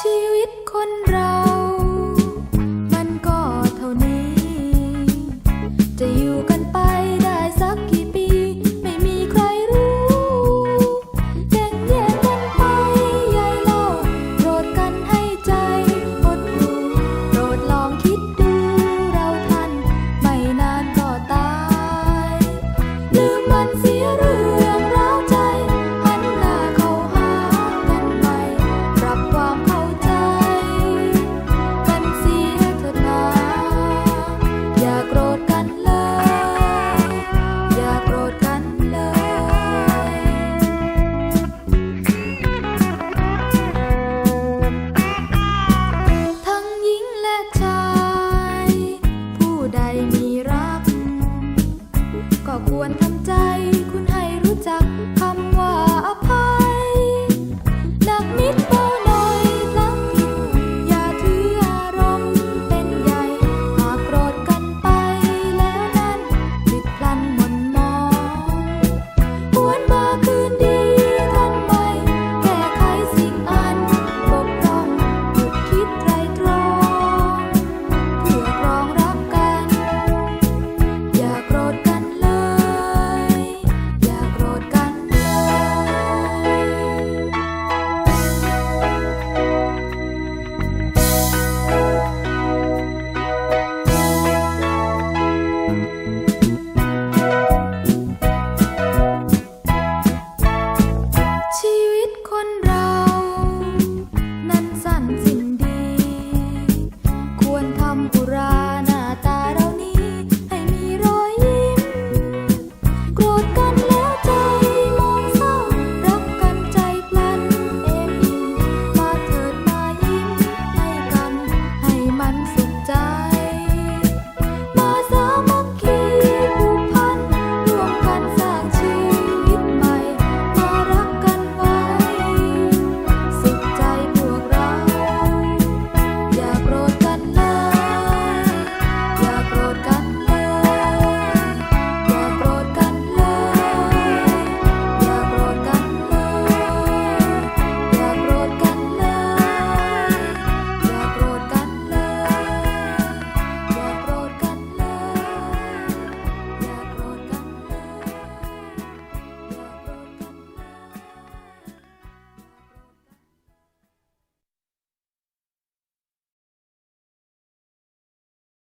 ชีวิตคนเรา มันก็เท่านี้ จะอยู่ ควรทำ